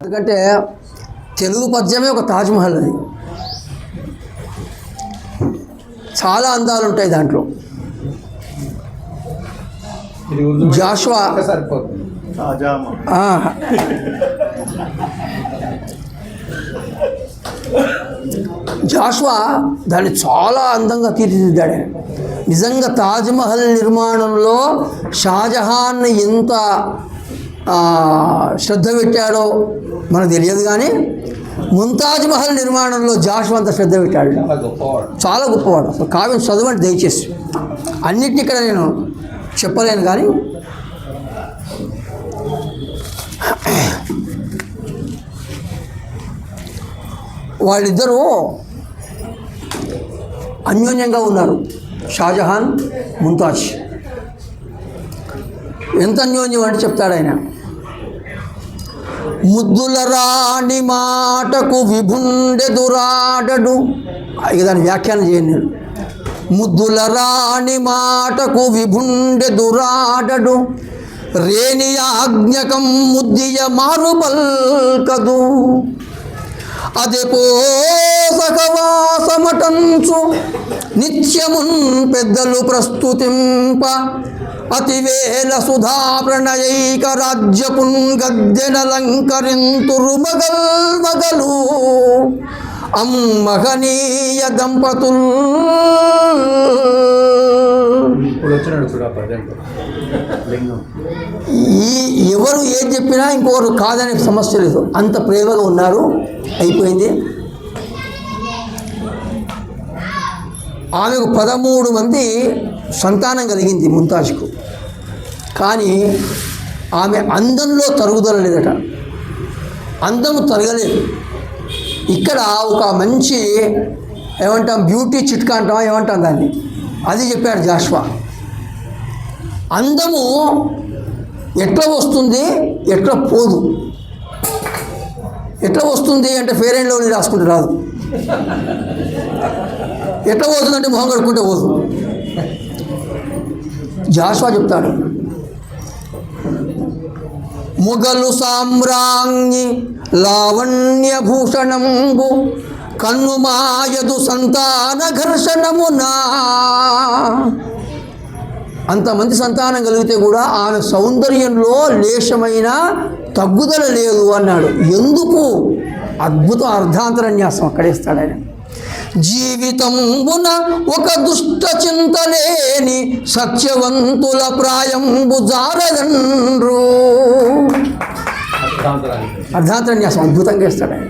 ఎందుకంటే తెలుగు పద్యమే ఒక తాజ్మహల్ అది. చాలా అందాలు ఉంటాయి దాంట్లో. జాషువా. జాషువా దాన్ని చాలా అందంగా తీర్చిదిద్దాడు. నిజంగా తాజ్మహల్ నిర్మాణంలో షాజహాన్ ఎంత ఆ, శ్రద్ధ పెట్టాడో మనకు తెలియదు కానీ ముంతాజ్ మహల్ నిర్మాణంలో జాషువా అంత శ్రద్ధ పెట్టాడు. చాలా గొప్పవాడు. చాలా గొప్పవాడు. అసలు కావ్యం చదవండి దయచేసి. అన్నిటిని ఇక్కడ నేను చెప్పలేను కానీ వాళ్ళిద్దరూ అన్యోన్యంగా ఉన్నారు. షాజహాన్ ముంతాజ్. ఎంత అన్యోన్యం అంటే చెప్తాడు ఆయన. ముద్దుల రాణి మాటకు విభుండెదురాడడు ఇక దాని వ్యాఖ్యానం చేయండి. నేను ముద్దుల రాణి మాటకు విభుండెదురాడడు రేణి ఆజ్ఞకం ముద్దియ మారుబల్కదు. అదే పోసకవాసమటంచు నిత్యమున్ పెద్దలు ప్రస్తుతింప. అతివేల సుధా ప్రణయైక రాజ్యపున్ గద్దెనలంకరింతురు మగల్ మగలు. అమ్మహనీయ దంపతుల్. ఈ ఎవరు ఏది చెప్పినా ఇంకొకరు కాదనే సమస్య లేదు. అంత ప్రేమగా ఉన్నారు. అయిపోయింది. ఆమెకు పదమూడు మంది సంతానం కలిగింది ముంతాజ్కు. కానీ ఆమె అందంలో తరుగుదల లేదట. అందము తరగలేదు. ఇక్కడ ఒక మంచి ఏమంటాం బ్యూటీ చిట్కా అంటాం ఏమంటాం దాన్ని? అది చెప్పాడు జాష్వా. అందము ఎట్లా వస్తుంది ఎట్లా పోదు? ఎట్లా వస్తుంది అంటే ఫేర్ అండ్ లవ్లీ రాసుకుంటే రాదు. ఎట్లా పోతుందంటే మొహం కడుక్కుంటే పోదు. జాషువా చెప్తాడు. మొగలు సామ్రాంగి లావణ్య కన్ను కన్నుమాయదు సంతాన ఘర్షణమునా. అంతమంది సంతానం కలిగితే కూడా ఆమె సౌందర్యంలో లేశమైన తగ్గుదల లేదు అన్నాడు. ఎందుకు? అద్భుతం అర్ధాంతరన్యాసం అక్కడేస్తాడు ఆయన. జీవితంబున ఒక దుష్ట చింతలేని సత్యవంతుల ప్రాయంబు జారదండ్రు అర్థాంతరానికి అర్ధాంతరన్యాసం అద్భుతంగా ఇస్తాడు ఆయన.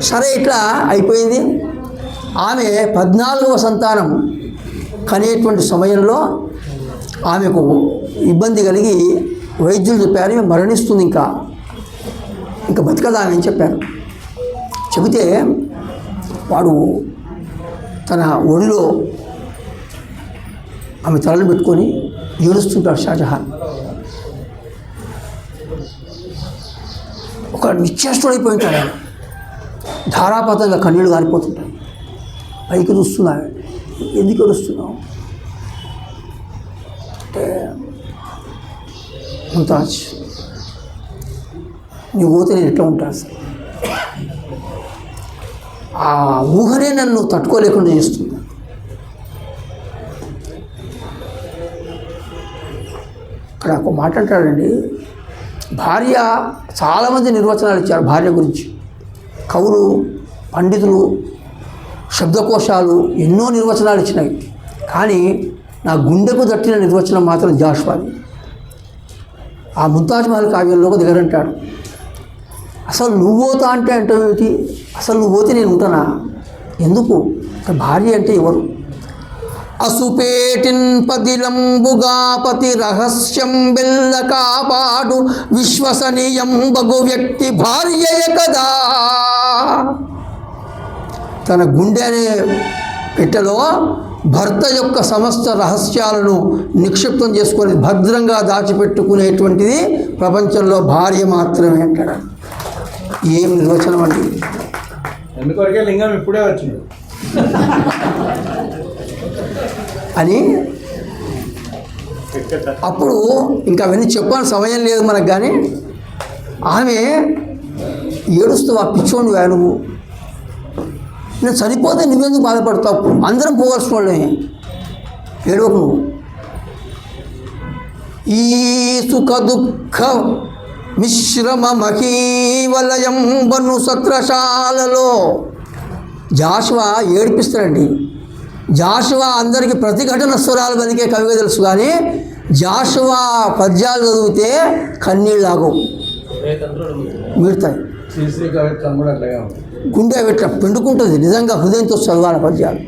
సరే ఇట్లా అయిపోయింది. ఆమె పద్నాలుగవ సంతానం కనేటువంటి సమయంలో ఆమెకు ఇబ్బంది కలిగి వైద్యులు చెప్పారు మరణిస్తుంది ఇంకా. ఇంకా బతకదామని ఆమె అని చెప్పారు. చెబితే వాడు తన ఒడిలో ఆమె తలను పెట్టుకొని ఏడుస్తుంటాడు షాజహాన్. ఒక నిశ్చేష్టుడైపోయింటాడు ఆయన ధారాపాతంగా కన్నీళ్ళు గారిపోతుంటాయి. పైకి చూస్తున్నాడు ఎందుకు ఏడుస్తున్నావు? అంటే ముంతాజ్ నీ పోతే నేను ఎట్లా ఉంటాను సార్? ఆ ఊహనే నన్ను తట్టుకోలేకుండా చేస్తుంది. ఇక్కడ ఒక మాట అంటాడండి భార్య చాలామంది నిర్వచనాలు ఇచ్చారు భార్య గురించి. కవులు పండితులు శబ్దకోశాలు ఎన్నో నిర్వచనాలు ఇచ్చినాయి. కానీ నా గుండెకు తట్టిన నిర్వచనం మాత్రం జాష్వాది. ఆ ముంతాజ్ మహల్ కావ్యంలో దిగరంటాడు. అసలు నువ్వు పోతా అంటే అంటే ఏమిటి? అసలు నువ్వు పోతే నేను ఉంటానా? ఎందుకు? భార్య అంటే ఎవరు? అసుపేటిన్ పదిలంబుగా రహస్యం బెల్ల కాపాడు విశ్వసనీయం బగు వ్యక్తి భార్యయే కదా. తన గుండె అనే పెట్టెలో భర్త యొక్క సమస్త రహస్యాలను నిక్షిప్తం చేసుకొని భద్రంగా దాచిపెట్టుకునేటువంటిది ప్రపంచంలో భార్య మాత్రమే అంటాడు. ఏం నిర్వచనం అండి? ఎందుకొరకే లింగం ఇప్పుడే వచ్చింది? అని అప్పుడు ఇంకా అవన్నీ చెప్పాలని సమయం లేదు మనకు కానీ ఆమె ఏడుస్తావా పిచ్చోని వా నువ్వు. నేను చనిపోతే నువ్వెందుకు బాధపడతావు? అందరం పోవాల్సిన వాళ్ళే ఏడవకు నువ్వు. ఈ సుఖ దుఃఖ మిశ్రమ మహీవలయం బను సత్రశాలలో జాషువా ఏడిపిస్తాడండి. జాషువా అందరికీ ప్రతిఘటన స్వరాలు పలికే కవిగా తెలుసు కానీ జాషువా పద్యాలు చదివితే కన్నీళ్ళు ఆగవు మీరుతాయి గుండె పెట్ట పిండుకుంటుంది. నిజంగా హృదయంతో చదవాలి పద్యాలు.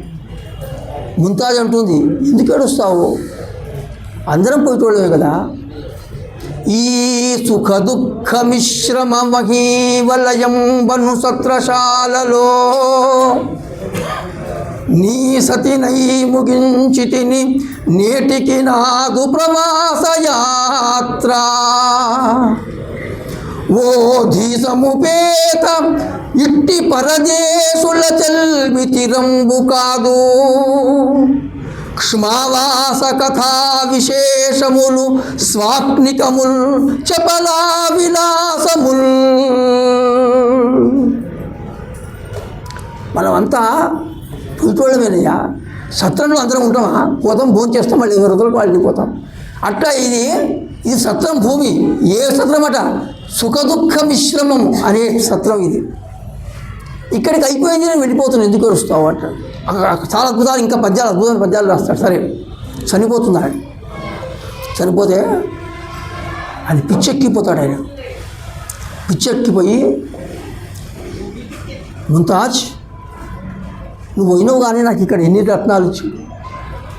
ముంతాజ్ అంటుంది ఎందుకు ఏడుస్తావు? అందరం పోయేటోళ్ళమే కదా. ఈ సుఖ దుఃఖ మిశ్రమ మహీవలయం సత్రశాలలో నీ సతి నై ముగించి తిని నేటికి నాదు ప్రవాస యాత్ర ఓ ధీసముపేత ఇట్టి పరదేశుల చల్మితిరంబు కాదు. క్ష్మావాస కథా విశేషములు స్వాప్నికముల్ చపలా విలాసముల్ మనమంతా పులిటోళ్ళమేనయ్యా సత్రంలో అందరం ఉంటామా? పోతాం భోజనం చేస్తాం మళ్ళీ ఇరవై రోజులకు వాళ్ళకి పోతాం. అట్లా ఇది ఇది సత్రం భూమి. ఏ సత్రం అట? సుఖ దుఃఖ మిశ్రమం అనే సత్రం ఇది. ఇక్కడికి అయిపోయింది నేను వెళ్ళిపోతున్నాను ఎందుకు వస్తావు అంటాడు చాలా అద్భుతాలు ఇంకా పద్యాలు అద్భుతమైన పద్యాలు రాస్తాడు సరే చనిపోతున్నాడు చనిపోతే అది పిచ్చెక్కిపోతాడు ఆయన. పిచ్చెక్కిపోయి ముంతాజ్ నువ్వు పోయినావు కానీ నాకు ఇక్కడ ఎన్ని రత్నాలు ఇచ్చి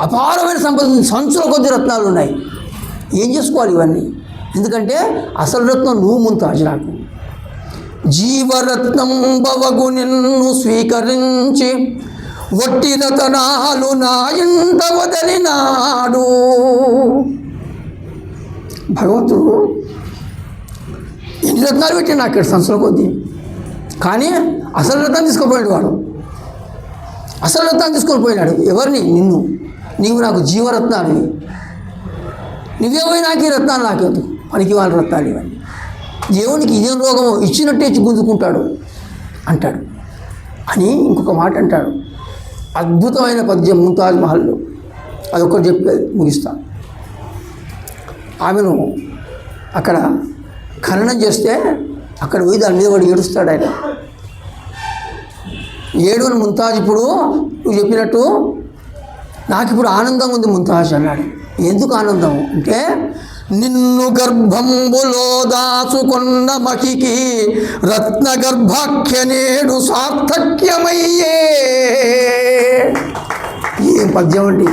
అపారమైన సంపద సంచుల కొద్ది రత్నాలు ఉన్నాయి. ఏం చేసుకోవాలి ఇవన్నీ? ఎందుకంటే అసలు రత్నం నువ్వు ముంతాజ్ నాకు. జీవరత్నం బవగు నిన్ను స్వీకరించి వట్టి తనాలు నా ఇంత వదలినాడు భగవంతుడు ఎన్ని రత్నాలు పెట్టినా అక్కడ సంచుల కొద్దీ? కానీ అసలు రత్నం తీసుకుపోయాడు వాడు. అసలు రత్నం తీసుకొని పోయినాడు ఎవరిని? నిన్ను. నీవు నాకు జీవరత్నాలు నువ్వేమై నాకు ఈ రత్నాలు నాకెందుకు? పనికి వాళ్ళ రత్నాలు ఇవన్నీ దేవునికి ఇదేం రోగమో ఇచ్చినట్టే గుంజుకుంటాడు అంటాడు. అని ఇంకొక మాట అంటాడు. అద్భుతమైన పద్యం ముంతాజ్ మహల్లో అదొకటి చెప్పి ముగిస్తా. ఆమెను అక్కడ ఖననం చేస్తే అక్కడ పోయి దాని మీద వాడు ఏడుస్తాడు ఆయన. ఏడుని ముంతాజ్ ఇప్పుడు నువ్వు చెప్పినట్టు నాకు ఇప్పుడు ఆనందం ఉంది ముంతాజ్ అన్నాడు. ఎందుకు ఆనందం? అంటే నిన్ను గర్భంబులో దాచుకున్న మహికి రత్న గర్భాఖ్య నేడు సార్థక్యమయ్యే. ఏం పద్యం అండి?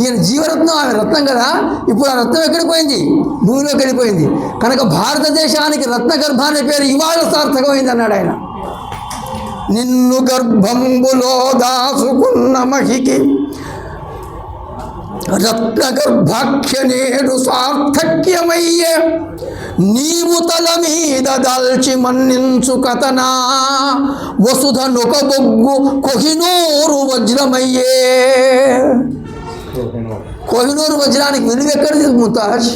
ఈయన జీవరత్నం ఆమె రత్నం కదా? ఇప్పుడు ఆ రత్నం ఎక్కడికి పోయింది? భూమిలోకి వెళ్ళిపోయింది కనుక భారతదేశానికి రత్న గర్భ అనే పేరు ఇవాళ సార్థకమైంది అన్నాడు ఆయన. నిన్ను గర్భంబులో దాసుకున్న మహికి రత్న గర్భాఖ్య నేడు సార్థక్యమయ్యే నీవు తల మీద దాల్చి మన్నించు కథనా వసుధ నొక బొగ్గు కొహినూరు వజ్రమయ్యే కోహినూరు వజ్రానికి విలువ ఎక్కడిది ముతాజ్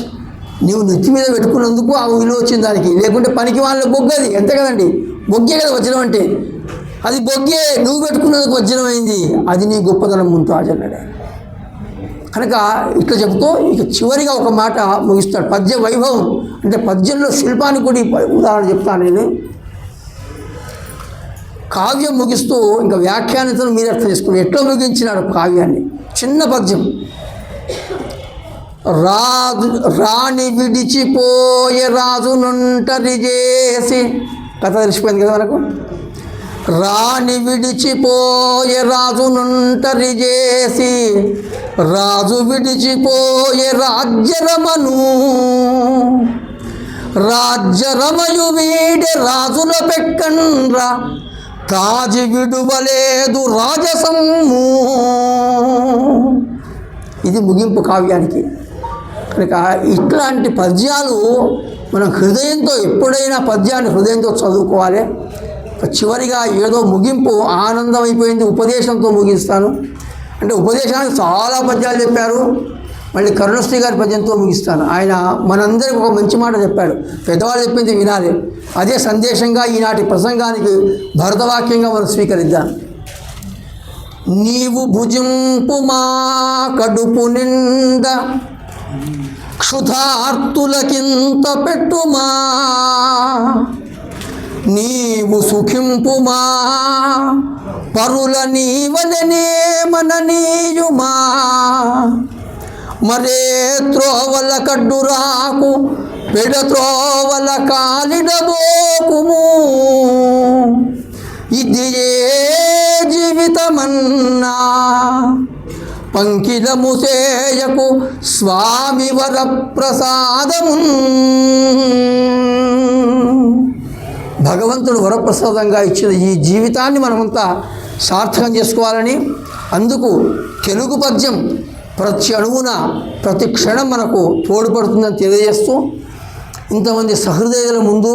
నీవు నెత్తి మీద పెట్టుకున్నందుకు ఆ విలువ వచ్చింది దానికి. లేకుంటే పనికి వాళ్ళ బొగ్గది. అంతే కదండి? బొగ్గే కదా వజ్రం అంటే. అది బొగ్గే. నువ్వు పెట్టుకున్నందుకు వజ్రం అయింది. అది నీ గొప్పతనం ముంతాజ్ అన్నాడు కనుక ఇట్లా చెబుతూ ఇక చివరిగా ఒక మాట ముగిస్తాడు. పద్య వైభవం. అంటే పద్యంలో శిల్పానికి కూడా ఉదాహరణ చెప్తాను నేను. కావ్యం ముగిస్తూ ఇంకా వ్యాఖ్యానితను మీరు అర్థం చేసుకోండి. ఎట్లా ముగించినాడు కావ్యాన్ని? చిన్న పద్యం. రాజు రాణి విడిచిపోయే రాజు నుంటరి చేసి. కథ తెలిసిపోయింది కదా మనకు? రాణి విడిచిపోయే రాజునుంటరి చేసి రాజు విడిచిపోయే రాజ్యరమను. రాజ్యరమయు వీడి రాజుల పెక్కండ్రా తాజి విడువలేదు రాజసమ్ము. ఇది ముగింపు కావ్యానికి. కనుక ఇట్లాంటి పద్యాలు మనం హృదయంతో ఎప్పుడైనా పద్యాన్ని హృదయంతో చదువుకోవాలి. చివరిగా ఏదో ముగింపు ఆనందం అయిపోయింది ఉపదేశంతో ముగిస్తాను. అంటే ఉపదేశానికి చాలా పద్యాలు చెప్పారు. మళ్ళీ కరుణశ్రీ గారి పద్యంతో ముగిస్తాను. ఆయన మనందరికి ఒక మంచి మాట చెప్పాడు. పెద్దవాళ్ళు చెప్పింది వినాలి. అదే సందేశంగా ఈనాటి ప్రసంగానికి భరతవాక్యంగా మనం స్వీకరిద్దాం. నీవు భుజింపు మా కడుపు నిండ క్షుధార్తులకింత పెట్టుమా? నీవు సుఖింపుమా? పరుల నీవలనే మన నీయుమా మరే త్రోవల కడ్డురాకు పెడ త్రోవల కాలిడబోకుము ఇది ఏ జీవితమన్నా? పంకిలము చేయకు స్వామి వర ప్రసాదము భగవంతుడు వరప్రసాదంగా ఇచ్చిన ఈ జీవితాన్ని మనమంతా సార్థకం చేసుకోవాలని అందుకు తెలుగు పద్యం ప్రతి అణువున ప్రతి క్షణం మనకు తోడ్పడుతుందని తెలియజేస్తూ ఇంతమంది సహృదయుల ముందు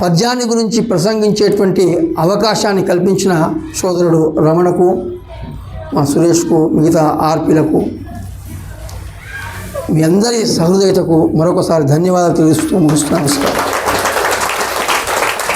పద్యాన్ని గురించి ప్రసంగించేటువంటి అవకాశాన్ని కల్పించిన సోదరుడు రమణకు మా సురేష్కు మిగతా ఆర్పీలకు మీ అందరి సహృదయతకు మరొకసారి ధన్యవాదాలు తెలుస్తూ ముగిస్తూ నమస్కారం.